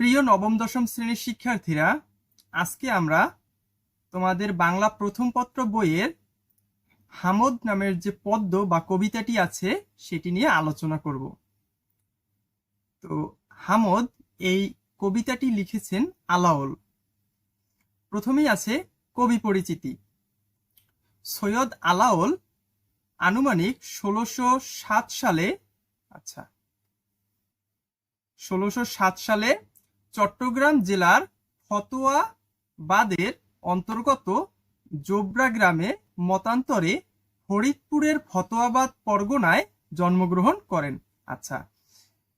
প্রিয় নবম, দশম শ্রেণির শিক্ষার্থীরা, আজকে আমরা তোমাদের বাংলা প্রথম পত্র বইয়ের হামদ নামের যে পদ্য বা কবিতাটি আছে, সেটি নিয়ে আলোচনা করব। তো হামদ এই কবিতাটি লিখেছেন আলাওল প্রথমেই আছে কবি পরিচিতি। সৈয়দ আলাওল আনুমানিক ষোলোশো সাত সালে আচ্ছা ষোলোশো সাত সালে চট্টগ্রাম জেলার ফতোয়াবাদের অন্তর্গত জোবরা গ্রামে মতান্তরে ফরিদপুরের ফতোয়াবাদ পরগনায় জন্মগ্রহণ করেন। আচ্ছা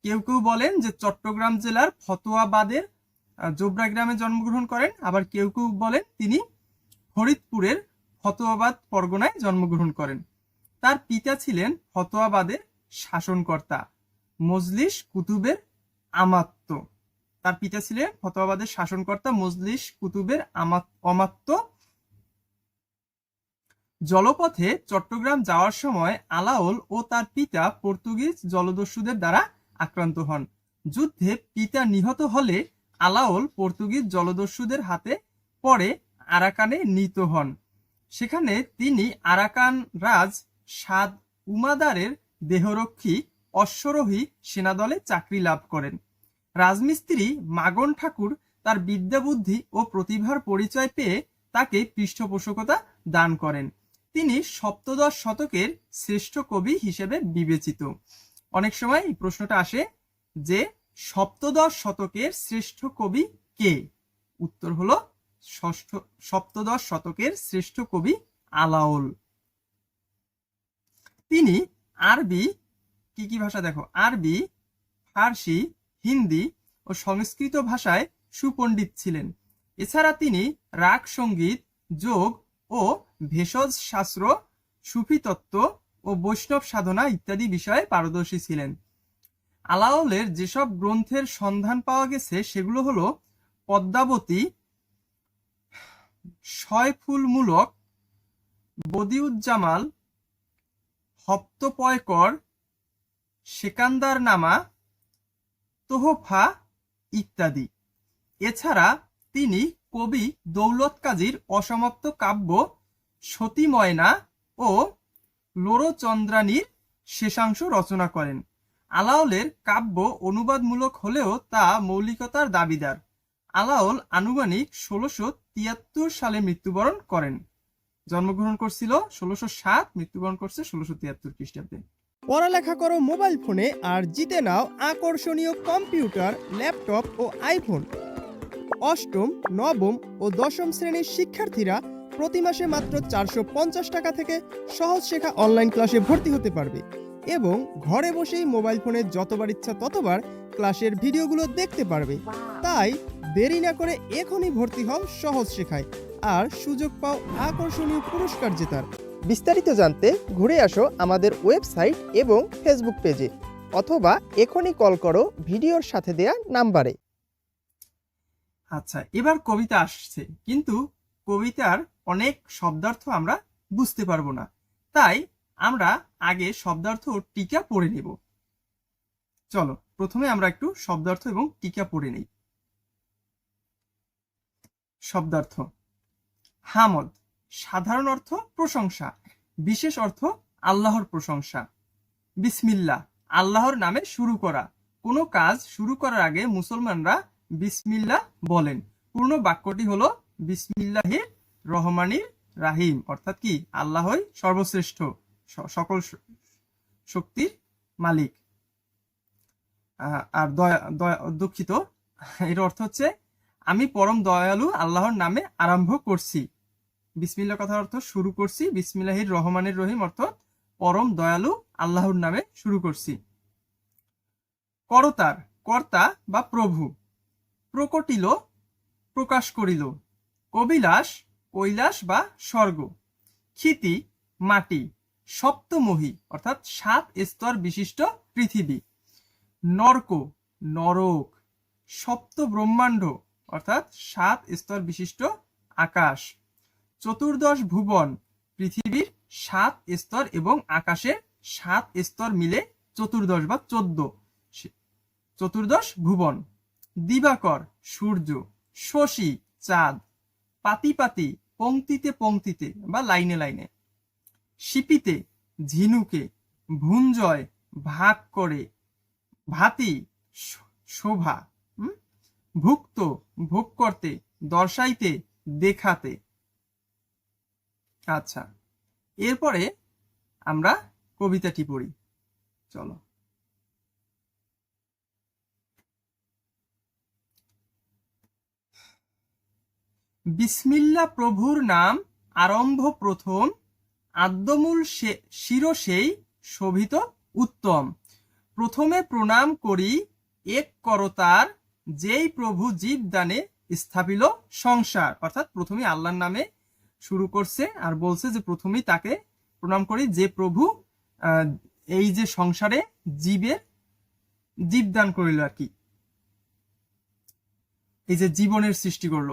কেউ কেউ বলেন যে চট্টগ্রাম জেলার ফতোয়াবাদের জোবরা গ্রামে জন্মগ্রহণ করেন, আবার কেউ কেউ বলেন তিনি ফরিদপুরের ফতোয়াবাদ পরগনায় জন্মগ্রহণ করেন। তার পিতা ছিলেন ফতোয়াবাদের শাসনকর্তা, মজলিস কুতুবের আমাত্য তার পিতা ছিলেন ফতোয়াবাদের শাসনকর্তা মজলিস কুতুবের অমাত্য। জলপথে চট্টগ্রাম যাওয়ার সময় আলাওল ও তার পিতা পর্তুগিজ জলদস্যুদের দ্বারা আক্রান্ত হন। যুদ্ধে পিতা নিহত হলে আলাওল পর্তুগিজ জলদস্যুদের হাতে পরে আরাকানে নিত হন। সেখানে তিনি আরাকান রাজ সাদ উমাদারের দেহরক্ষী অশ্বরোহী সেনাদলে চাকরি লাভ করেন। রাজমিস্ত্রি মাগন ঠাকুর তার বিদ্যাবুদ্ধি ও প্রতিভার পরিচয় পেয়ে তাকে পৃষ্ঠপোষকতা দান করেন। তিনি সপ্তদশ শতকের শ্রেষ্ঠ কবি হিসেবে বিবেচিত। অনেক সময় এই প্রশ্নটা আসে যে, সপ্তদশ শতকের শ্রেষ্ঠ কবি কে? উত্তর হলো, ষষ্ঠ, সপ্তদশ শতকের শ্রেষ্ঠ কবি আলাওল। তিনি আরবি, কি কি ভাষা দেখো? আরবি, ফার্সি হিন্দি ও সংস্কৃত ভাষায় সুপণ্ডিত ছিলেন। এছাড়া তিনি রাগ সংগীত, যোগ ও ভেষজ শাস্ত্র, সুফি তত্ত্ব ও বৈষ্ণব সাধনা ইত্যাদি বিষয়ে পারদর্শী ছিলেন। আলাওলের যেসব গ্রন্থের সন্ধান পাওয়া গেছে, সেগুলো হলো পদ্মাবতী ছয়ফুলমূলক বদিউজ্জামাল, হপ্তপয়কর সেকান্দার নামা তোহফা ইত্যাদি। এছাড়া তিনি কবি দৌলত কাজীর অসমাপ্ত কাব্য সতী ময়না ও লোরচন্দ্রানীর শেষাংশ রচনা করেন। আলাওলের কাব্য অনুবাদমূলক হলেও তা মৌলিকতার দাবিদার। আলাওল আনুমানিক ষোলোশো তিয়াত্তর সালে মৃত্যুবরণ করেন। জন্মগ্রহণ করছিল ষোলোশো সাত, মৃত্যুবরণ করছে ষোলোশো তিয়াত্তর খ্রিস্টাব্দে। পড়ালেখা করো মোবাইল ফোনে আর জিতে নাও আকর্ষণীয় কম্পিউটার, ল্যাপটপ ও আইফোন। অষ্টম, নবম ও দশম শ্রেণির শিক্ষার্থীরা প্রতি মাসে মাত্র চারশো পঞ্চাশ টাকা থেকে সহজ শেখা অনলাইন ক্লাসে ভর্তি হতে পারবে এবং ঘরে বসেই মোবাইল ফোনে যতবার ইচ্ছা ততবার ক্লাসের ভিডিওগুলো দেখতে পারবে। তাই দেরি না করে এখনই ভর্তি হও সহজ শেখায় আর সুযোগ পাও আকর্ষণীয় পুরস্কার জেতার। বিস্তারিত জানতে ঘুরে আসো আমাদের ওয়েবসাইট এবং ফেসবুক পেজে, অথবা এখনই কল করো ভিডিওর সাথে দেয়া নাম্বারে। আচ্ছা এবার কবিতা আসছে, কিন্তু কবিতার অনেক শব্দার্থ আমরা বুঝতে পারব না। তাই আমরা আগে শব্দার্থ ও টিকা পড়ে নেব। চলো, প্রথমে আমরা একটু শব্দার্থ এবং টিকা পড়ে নেই। শব্দার্থ, হামদ। সাধারণ অর্থ প্রশংসা, বিশেষ অর্থ আল্লাহর প্রশংসা। বিসমিল্লা আল্লাহর নামে শুরু করা। কোনো কাজ শুরু করার আগে মুসলমানরা বিসমিল্লাহ বলেন। পূর্ণ বাক্যটি হলো বিসমিল্লাহির রহমানির রাহিম, অর্থাৎ কি? আল্লাহই সর্বশ্রেষ্ঠ সকল শক্তির মালিক। আর দুঃখিত, এর অর্থ হচ্ছে, আমি পরম দয়ালু আল্লাহর নামে আরম্ভ করছি। বিসমিল্লা কথার অর্থ শুরু করছি, বিসমিল্লাহির রহমানের রহিম অর্থ পরম দয়ালু, আল্লাহর নামে শুরু করছি। করতার, কর্তা বা প্রভু, প্রকটিল, প্রকাশ করিল। কবিলাস, কৈলাস বা স্বর্গ। ক্ষিতি, মাটি, সপ্তমহী, অর্থাৎ সাত স্তর বিশিষ্ট পৃথিবী। নরক নরক সপ্ত ব্রহ্মাণ্ড অর্থাৎ সাত স্তর বিশিষ্ট আকাশ। চতুর্দশ ভুবন, পৃথিবীর সাত স্তর এবং আকাশের সাত স্তর মিলে চতুর্দশ বা চোদ্দ। চতুর্দশ ভুবন, দিবাকর, সূর্য, শশী, চাঁদ পাতি পাতি পংক্তিতে পংক্তিতে বা লাইনে লাইনে। শিপিতে ঝিনুকে, ভুঞ্জয় ভাগ করে, ভাতি শোভা? ভুক্ত ভোগ করতে, দর্শাইতে, দেখাতে। আচ্ছা। এরপরে আমরা কবিতাটি পড়ি। চলো। বিসমিল্লা প্রভুর নাম আরম্ভ প্রথম, আদ্যমূল শিরসেই শোভিত উত্তম। প্রথমে প্রণাম করি, এক করতার যেই প্রভু জীবদানে স্থাপিল সংসার। অর্থাৎ প্রথমে আল্লাহর নামে শুরু করছে আর বলছে যে প্রথমেই তাকে প্রণাম করি যে প্রভু এই যে সংসারে জীবের জীবদান করিল আর কি। এই যে জীবনের সৃষ্টি করল।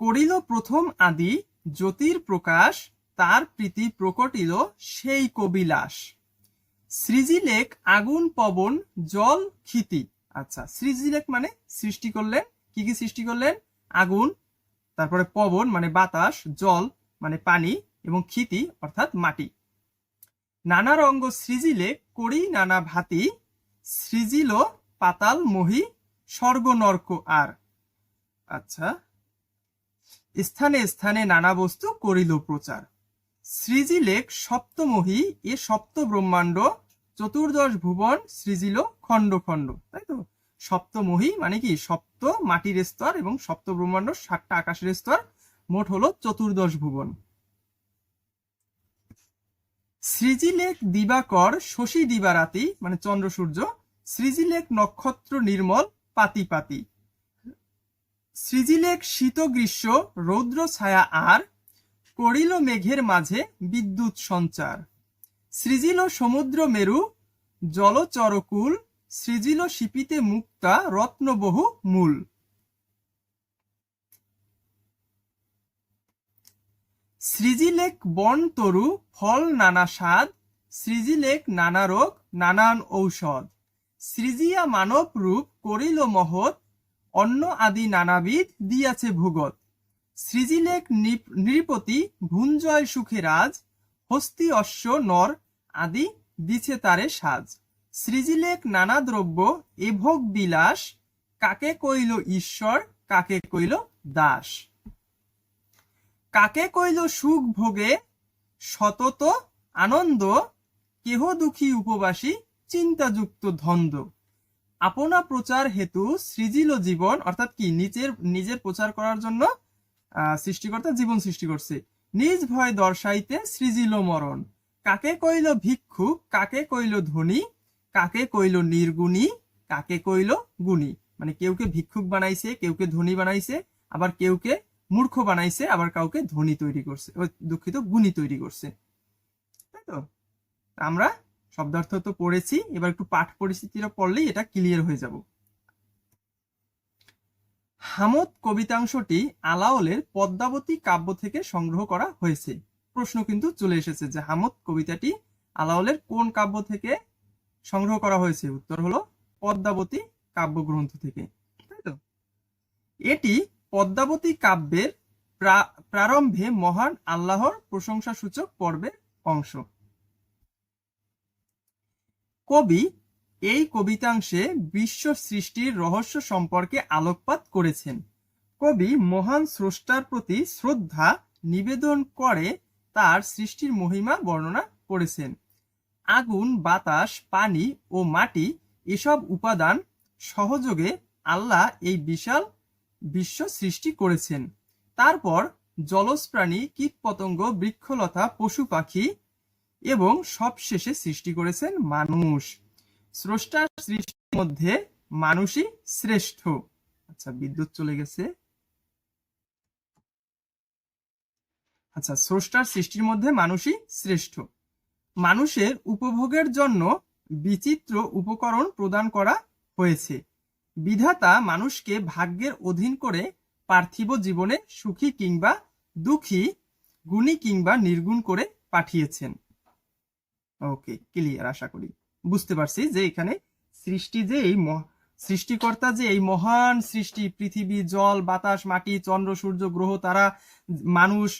করিল প্রথম আদি জ্যোতির প্রকাশ, তার প্রীতি প্রকটিল সেই কবিলাস। সৃজিলেক আগুন পবন জল ক্ষিতি। আচ্ছা সৃজিলেক মানে সৃষ্টি করলেন, কি কি সৃষ্টি করলেন? আগুন তারপরে পবন মানে বাতাস, জল মানে পানি এবং ক্ষিতি অর্থাৎ মাটি। নানা রঙ্গ সৃজিলে করি নানা ভাতি, সৃজিল পাতাল মহি স্বর্গ নর্ক আর। আচ্ছা স্থানে স্থানে নানা বস্তু করিল প্রচার। সৃজিলেক সপ্তমহি, এ সপ্ত ব্রহ্মাণ্ড চতুর্দশ ভুবন, সৃজিল খণ্ড খণ্ড, তাই তো? সপ্তমহী মানে কি? সপ্ত মাটির স্তর এবং সপ্ত ব্রহ্মাণ্ড সাতটা আকাশের স্তর। মোট হলো চতুর্দশ ভুবন। সৃজিলেক দিবাকর শশী দিবারাতি মানে চন্দ্র সূর্য সৃজিলেক নক্ষত্র নির্মল পাতি পাতি সৃজিলেক শীত গ্রীষ্ম রৌদ্র ছায়া আর, করিল মেঘের মাঝে বিদ্যুৎ সঞ্চার। সৃজিল সমুদ্র মেরু, জলচরকুল সৃজিল শিপিতে মুক্তা রত্নবহু মূল। সৃজিলেক বন তরু, ফল নানা স্বাদ, সৃজিলেক নানা রোগ, নানান ঔষধ। সৃজিয়া মানব রূপ করিল মহৎ অন্য আদি নানাবিধ দিয়াছে ভূগত। সৃজিলেক নিপ- নৃপতি ভুঞ্জয় সুখে রাজ, হস্তি অশ্ব নর আদি দিছে তারে সাজ। সৃজিলেক নানা দ্রব্য এভোগ বিলাস, কাকে কইল ঈশ্বর, কাকে কইল দাস। কাকে কইল সুখ ভোগে, সতত, আনন্দ, কেহ দুঃখী উপবাসী, চিন্তাযুক্ত ধন্দ। আপনা প্রচার হেতু সৃজিল জীবন, অর্থাৎ কি, নিজের নিজের প্রচার করার জন্য সৃষ্টিকর্তা জীবন সৃষ্টি করছে। নিজ ভয় দর্শাইতে সৃজিল মরণ। কাকে কইল ভিক্ষু, কাকে কইল ধনী কাকে কইল নির্গুণী, কাকে কইল গুণী? মানে কেউকে ভিক্ষুক বানাইছে কেউকে ধনী বানাইছে, আবার কেউকে মূর্খ বানাইছে, আবার কাউকে ধনী তৈরি করছে দুঃখিত গুণী তৈরি করছে। তাই তো? আমরা শব্দার্থ তো পড়েছি, এবার একটু পাঠ পরিস্থিতিটা পড়লেই এটা ক্লিয়ার হয়ে যাব। হামদ কবিতাংশটি আলাওলের পদ্মাবতী কাব্য থেকে সংগ্রহ করা হয়েছে। প্রশ্ন কিন্তু চলে এসেছে যে হামদ কবিতাটি আলাওলের কোন কাব্য থেকে সংগ্রহ করা হয়েছে। উত্তর হলো পদ্মাবতী কাব্যগ্রন্থ থেকে। তাই তো? এটি পদ্মাবতী কাব্যের প্রারম্ভে মহান আল্লাহর প্রশংসা সূচক পর্বের অংশ। কবি এই কবিতাংশে বিশ্ব সৃষ্টির রহস্য সম্পর্কে আলোকপাত করেছেন। কবি মহান স্রষ্টার প্রতি শ্রদ্ধা নিবেদন করে তার সৃষ্টির মহিমা বর্ণনা করেছেন। আগুন, বাতাস, পানি ও মাটি এসব উপাদান সহযোগে আল্লাহ এই বিশাল বিশ্ব সৃষ্টি করেছেন। তারপর জলজ প্রাণী কীটপতঙ্গ, বৃক্ষলতা, পশু পাখি এবং সবশেষে সৃষ্টি করেছেন মানুষ। স্রষ্টার সৃষ্টির মধ্যে মানুষই শ্রেষ্ঠ। আচ্ছা বিদ্যুৎ চলে গেছে। আচ্ছা স্রষ্টার সৃষ্টির মধ্যে মানুষই শ্রেষ্ঠ। মানুষের উপভোগের জন্য বিচিত্র উপকরণ প্রদান করা হয়েছে। বিধাতা মানুষকে ভাগ্যের অধীন করে পার্থিব জীবনে সুখী কিংবা দুঃখী, গুণী কিংবা নির্গুণ করে পাঠিয়েছেন। ওকে, ক্লিয়ার, আশা করি। বুঝতে পারছি যে এখানে সৃষ্টি যে এই সৃষ্টিকর্তা যে এই মহান সৃষ্টি, পৃথিবী, জল, বাতাস, মাটি, চন্দ্র, সূর্য, গ্রহ, তারা, মানুষ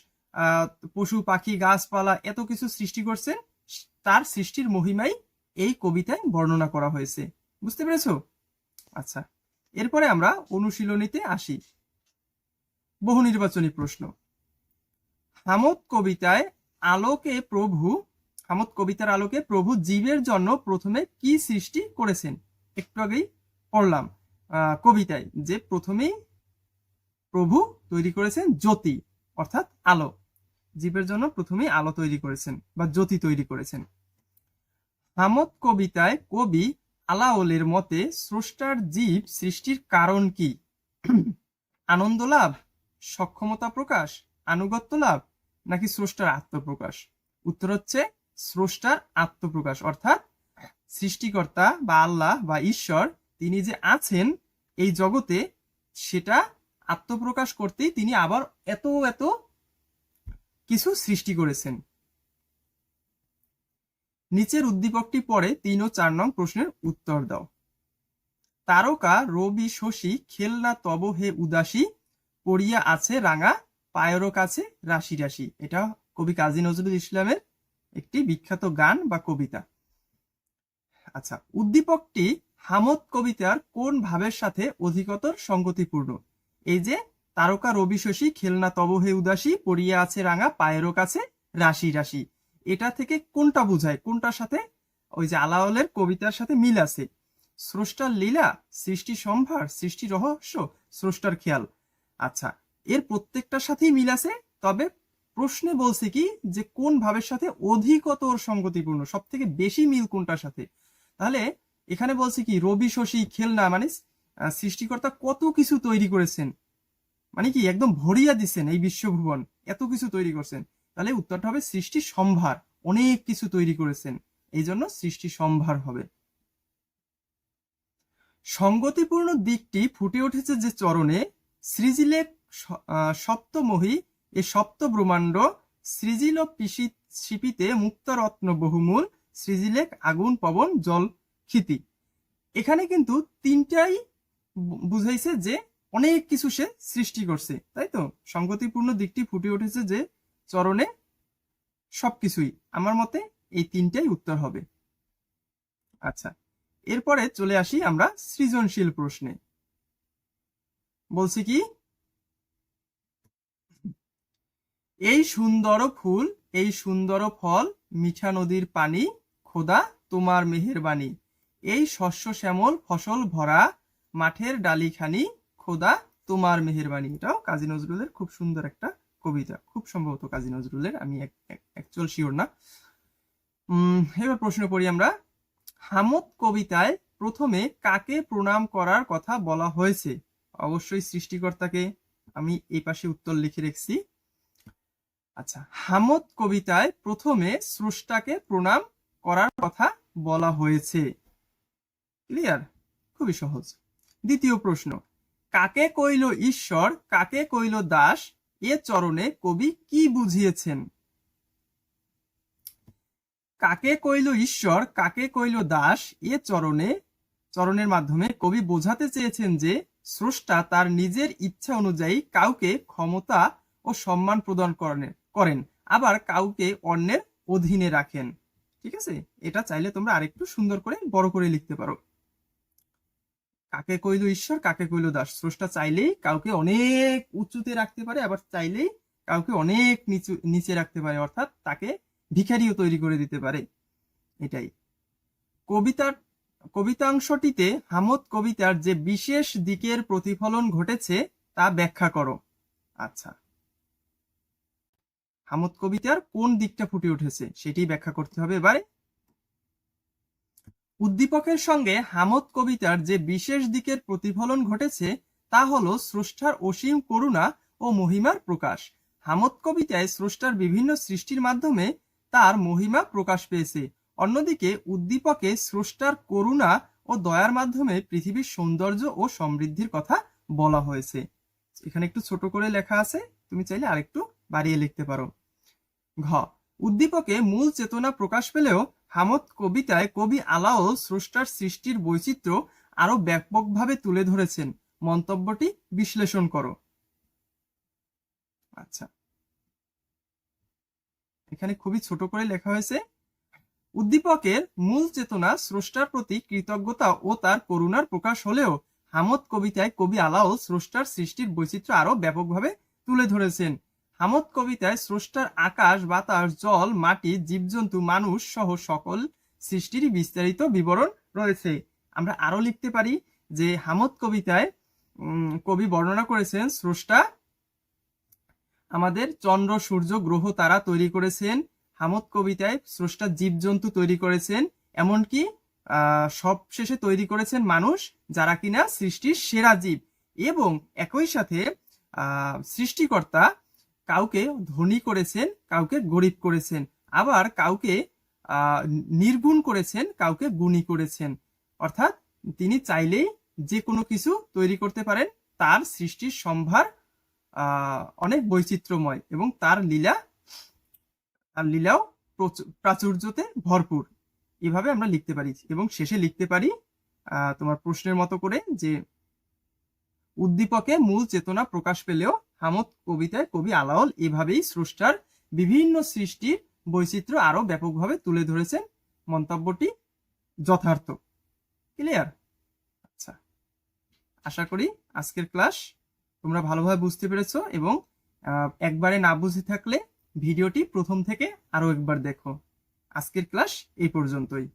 পশু, পাখি, গাছপালা, এত কিছু সৃষ্টি করছেন। তার সৃষ্টির মহিমাই এই কবিতায় বর্ণনা করা হয়েছে। বুঝতে পেরেছ? আচ্ছা এরপরে আমরা অনুশীলনীতে আসি। বহু নির্বাচনী প্রশ্ন। হামদ কবিতায় আলোকে প্রভু, হামদ কবিতার আলোকে প্রভু জীবের জন্য প্রথমে কি সৃষ্টি করেছেন? একটু আগেই পড়লাম কবিতায় যে প্রথমেই প্রভু তৈরি করেছেন জ্যোতি, অর্থাৎ আলো। জীবের জন্য প্রথমেই আলো তৈরি করেছেন বা জ্যোতি তৈরি করেছেন। হামদ কবিতায় কবি আলাওলের মতে স্রষ্টার জীব সৃষ্টির কারণ কি? আনন্দ লাভ সক্ষমতা প্রকাশ, আনুগত্য লাভ, নাকি স্রষ্টার আত্মপ্রকাশ? উত্তর হচ্ছে স্রষ্টার আত্মপ্রকাশ, অর্থাৎ সৃষ্টিকর্তা বা আল্লাহ বা ঈশ্বর তিনি যে আছেন এই জগতে, সেটা আত্মপ্রকাশ করতেই তিনি আবার এত এত কিছু সৃষ্টি করেছেন। নিচের উদ্দীপকটি পরে তিন ও চার নং প্রশ্নের উত্তর দাও। তারকা রবি শশী খেলনা তব হে উদাসী, পড়িয়া আছে রাঙা, পায়েরও কাছে রাশি রাশি। এটা কবি কাজী নজরুল ইসলামের একটি বিখ্যাত গান বা কবিতা। আচ্ছা উদ্দীপকটি হামদ কবিতার কোন ভাবের সাথে অধিকতর সঙ্গতিপূর্ণ? এই যে, তারকা রবি শশী খেলনা তব হে উদাসী, পড়িয়া আছে রাঙা, পায়েরও কাছে রাশি রাশি। এটা থেকে কোনটা বোঝায়? কোনটার সাথে? ওই যে আলাওলের কবিতার সাথে মিল আছে। স্রষ্টার লীলা, সৃষ্টি সম্ভার, সৃষ্টি রহস্য, স্রষ্টার খেয়াল। আচ্ছা এর প্রত্যেকটার সাথেই মিল আছে, তবে প্রশ্নে বলছে কি, যে কোন ভাবের সাথে অধিকতর সঙ্গতিপূর্ণ সব থেকে বেশি মিল কোনটার সাথে? তাহলে এখানে বলছে কি, রবি শশী খেলনা মানে সৃষ্টিকর্তা কত কিছু তৈরি করেছেন? মানে কি, একদম ভরিয়া দিচ্ছেন এই বিশ্বভুবন, এত কিছু তৈরি করছেন। তাহলে উত্তরটা হবে সৃষ্টি সম্ভার। অনেক কিছু তৈরি করেছেন। এই জন্য সৃষ্টি সম্ভার হবে। সঙ্গতিপূর্ণ দিকটি ফুটে উঠেছে যে চরণে সৃজিলেক স- আহ, সপ্তমোহী এ সপ্ত ব্রহ্মাণ্ড সৃজিল পিসি শিপিতে মুক্তরত্ন বহুমূল সৃজিলেক আগুন পবন জল ক্ষিতি। এখানে কিন্তু তিনটাই বুঝাইছে যে অনেক কিছু সে সৃষ্টি করছে তাই তো? সঙ্গতিপূর্ণ দিকটি ফুটে উঠেছে যে চরণে সবকিছুই। আমার মতে এই তিনটাই উত্তর হবে। আচ্ছা এরপরে চলে আসি আমরা সৃজনশীল প্রশ্নে। বলছি কি? এই সুন্দর ফুল, এই সুন্দর ফল, মিঠা নদীর পানি, খোদা তোমার মেহেরবানি এই শস্য শ্যামল, ফসল ভরা, মাঠের ডালিখানি, খোদা তোমার মেহেরবানি এটাও কাজী নজরুলের খুব সুন্দর একটা কবিতা, খুব সম্ভবত কাজী নজরুলের, আমি অ্যাকচুয়াল শিওর না। এবার প্রশ্ন করি আমরা, হামদ কবিতায় প্রথমে কাকে প্রণাম করার কথা বলা হয়েছে? অবশ্যই সৃষ্টিকর্তাকে, আমি এই পাশে উত্তর লিখে রেখেছি। আচ্ছা হামদ কবিতায় প্রথমে স্রষ্টাকে প্রণাম করার কথা বলা হয়েছে। ক্লিয়ার? খুবই সহজ। দ্বিতীয় প্রশ্ন, কাকে কইল ঈশ্বর, কাকে কইল দাস এ চরণে কবি কি বুঝিয়েছেন? কাকে কইল ঈশ্বর, কাকে কইল দাস, এ চরণে, চরণের মাধ্যমে কবি বোঝাতে চেয়েছেন যে স্রষ্টা তার নিজের ইচ্ছা অনুযায়ী কাউকে ক্ষমতা ও সম্মান প্রদান করেন করেন, আবার কাউকে অন্যের অধীনে রাখেন। ঠিক আছে? এটা চাইলে তোমরা আরেকটু সুন্দর করে বড় করে লিখতে পারো। কাকে কইল ঈশ্বর, কাকে কইল দাস? স্রষ্টা চাইলেই কাউকে অনেক উঁচুতে রাখতে পারে, আবার চাইলেই কাউকে অনেক নিচু, নিচে রাখতে পারে, অর্থাৎ তাকে ভিখারিও তৈরি করে দিতে পারে। এটাই। কবিতার, কবিতাংশটিতে হামদ কবিতার যে বিশেষ দিকের প্রতিফলন ঘটেছে, তা ব্যাখ্যা করো। আচ্ছা। হামদ কবিতার কোন দিকটা ফুটে উঠেছে, সেটি ব্যাখ্যা করতে হবে। এবারে উদ্দীপকের সঙ্গে হামদ কবিতার যে বিশেষ দিকের প্রতিফলন ঘটেছে, তা হলো স্রষ্টার অসীম করুণা ও মহিমার প্রকাশ। হামদ কবিতায় স্রষ্টার বিভিন্ন সৃষ্টির মাধ্যমে তার মহিমা প্রকাশ পেয়েছে। অন্যদিকে উদ্দীপকে স্রষ্টার করুণা ও দয়ার মাধ্যমে পৃথিবীর সৌন্দর্য ও সমৃদ্ধির কথা বলা হয়েছে। এখানে একটু ছোট করে লেখা আছে, তুমি চাইলে আরেকটু বাড়িয়ে লিখতে পারো। ঘ, উদ্দীপকে মূল চেতনা প্রকাশ পেলেও হামদ কবিতায় কবি আলাও স্রষ্টার সৃষ্টির বৈচিত্র্য আরও ব্যাপকভাবে তুলে ধরেছেন। মন্তব্যটি বিশ্লেষণ করো। আচ্ছা। এখানে খুবই ছোট করে লেখা হয়েছে, উদ্দীপকের মূল চেতনা স্রষ্টার প্রতি কৃতজ্ঞতা ও তার করুণার প্রকাশ হলেও হামদ কবিতায় কবি আলাউল স্রষ্টার সৃষ্টির বৈচিত্র্য আরও ব্যাপকভাবে তুলে ধরেছেন। হামদ কবিতায় স্রষ্টার আকাশ বাতাস জল মাটি জীবজন্তু মানুষ সহ সকল সৃষ্টির বিস্তারিত বিবরণ রয়েছে। আমরা আরও লিখতে পারি যে হামদ কবিতায় কবি বর্ণনা করেছেন স্রষ্টা আমাদের চন্দ্র সূর্য গ্রহ তারা তৈরি করেছেন। হামদ কবিতায় স্রষ্টা জীবজন্তু তৈরি করেছেন এমনকি আহ, সব শেষে তৈরি করেছেন মানুষ যারা কিনা সৃষ্টির সেরা জীব এবং একই সাথে আহ, সৃষ্টিকর্তা কাউকে ধনী করেছেন, কাউকে গরিব করেছেন। আবার কাউকে নির্গুণ করেছেন, কাউকে গুণী করেছেন। অর্থাৎ তিনি চাইলেই যে কোনো কিছু তৈরি করতে পারেন। তার সৃষ্টির সম্ভার অনেক বৈচিত্র্যময় এবং তার লীলা, তার লীলাও প্রচুর- প্রাচুর্যতে ভরপুর। এভাবে আমরা লিখতে পারি এবং শেষে লিখতে পারি তোমার প্রশ্নের মতো করে যে, উদ্দীপকে মূল চেতনা প্রকাশ পেলেও হামদ কবিতায় কবি আলাওল এভাবেই স্রষ্টার বিভিন্ন সৃষ্টির বৈচিত্র্য আরও ব্যাপকভাবে তুলে ধরেছেন মন্তব্যটি যথার্থ। ক্লিয়ার? আচ্ছা। আশা করি আজকের ক্লাস তোমরা ভালোভাবে বুঝতে পেরেছ এবং একবারে না বুঝে থাকলে ভিডিওটি প্রথম থেকে আরও একবার দেখো। আজকের ক্লাস এই পর্যন্তই।